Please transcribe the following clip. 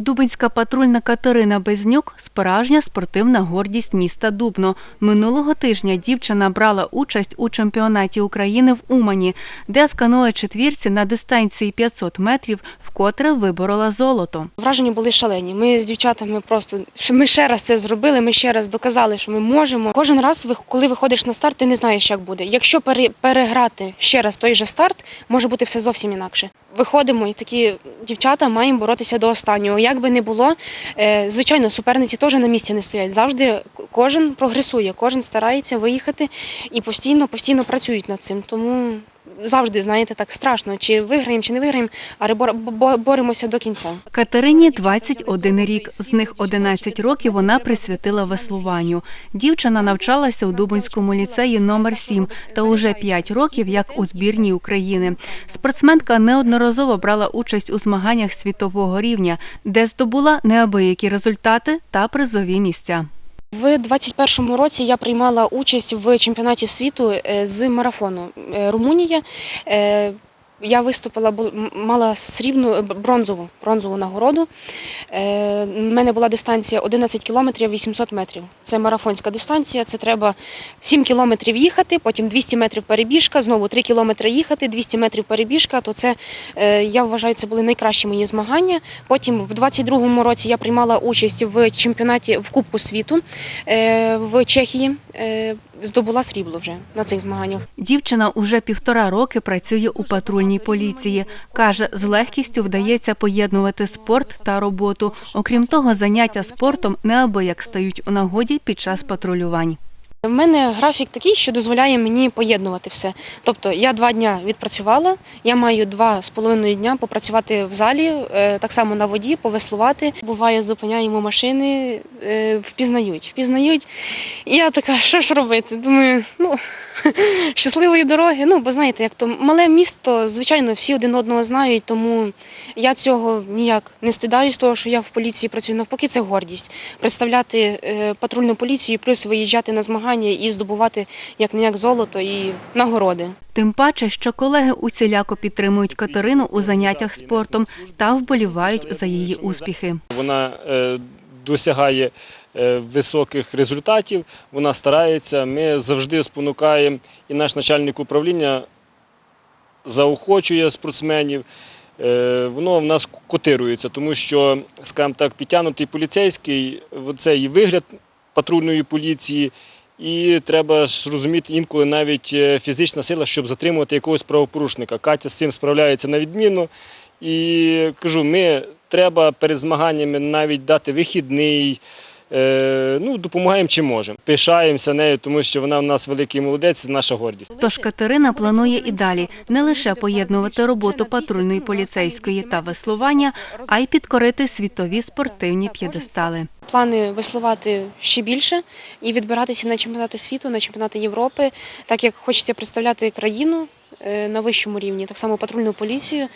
Дубинська патрульна Катерина Безнюк – справжня спортивна гордість міста Дубно. Минулого тижня дівчина брала участь у чемпіонаті України в Умані, де в каное четвірці на дистанції 500 метрів вкотре виборола золото. Враження були шалені. Ми з дівчатами просто ми ще раз це зробили. Ми ще раз доказали, що ми можемо. Кожен раз, коли виходиш на старт, ти не знаєш, як буде. Якщо пере- переграти ще раз той же старт, може бути все зовсім інакше. Виходимо і такі дівчата маємо боротися до останнього. Як би не було, е, звичайно, суперниці теж на місці не стоять. Завжди кожен прогресує, кожен старається виїхати і постійно, постійно працюють над цим. Тому завжди, знаєте, так страшно, чи виграємо, чи не виграємо, але бор- боремося до кінця. Катерині 21 рік, з них 11 років вона присвятила веслуванню. Дівчина навчалася у Дубинському ліцеї номер 7 та уже 5 років як у збірній України. Спортсменка неодноразово брала участь у змаганнях світового рівня, де здобула неабиякі результати та призові місця. В 21-му році я приймала участь в чемпіонаті світу е, з марафону Е, Румунія. Я виступила, мала срібну е, бронзову, бронзову нагороду. Е, У мене була дистанція 11 кілометрів 800 метрів. Це марафонська дистанція. Це треба 7 кілометрів їхати, потім 200 метрів перебіжка, знову 3 кілометри їхати, 200 метрів перебіжка. То це е, я вважаю, це були найкращі мої змагання. Потім в 22-му році я приймала участь в чемпіонаті в Кубку світу в Чехії. Здобула срібло вже на цих змаганнях. Дівчина уже півтора роки працює у патрульній поліції. Каже, з легкістю вдається поєднувати спорт та роботу. Окрім того, заняття спортом неабияк стають у нагоді під час патрулювань. У мене графік такий, що дозволяє мені поєднувати все. Тобто я два дня відпрацювала, я маю два з половиною дня попрацювати в залі, е, так само на воді, повеслувати. Буває, зупиняємо машини, е, впізнають, впізнають. І я така, що ж робити? Думаю, ну. Щасливої дороги. Ну, бо знаєте, як то мале місто, звичайно, всі один одного знають, тому я цього ніяк не стидаюсь, того, що я в поліції працюю. Навпаки, це гордість. Представляти е, патрульну поліцію, плюс виїжджати на змагання і здобувати як не як золото і нагороди. Тим паче, що колеги усіляко підтримують Катерину у заняттях спортом та вболівають за її успіхи. Вона е, досягає е, високих результатів, вона старається. Ми завжди спонукаємо, і наш начальник управління заохочує спортсменів. Е, Воно в нас котирується, тому що, скажімо так, підтягнутий поліцейський це і вигляд патрульної поліції, і треба ж розуміти інколи навіть е, фізична сила, щоб затримувати якогось правопорушника. Катя з цим справляється на відміну. І кажу, ми треба перед змаганнями навіть дати вихідний. Е, ну, допомагаємо чим можемо. Пишаємося нею, тому що вона в нас великий молодець, це наша гордість. Тож Катерина планує і далі не лише поєднувати роботу патрульної поліцейської та веслування, а й підкорити світові спортивні п'єдестали. Плани веслувати ще більше і відбиратися на чемпіонати світу, на чемпіонати Європи, так як хочеться представляти країну е, на вищому рівні, так само патрульну поліцію.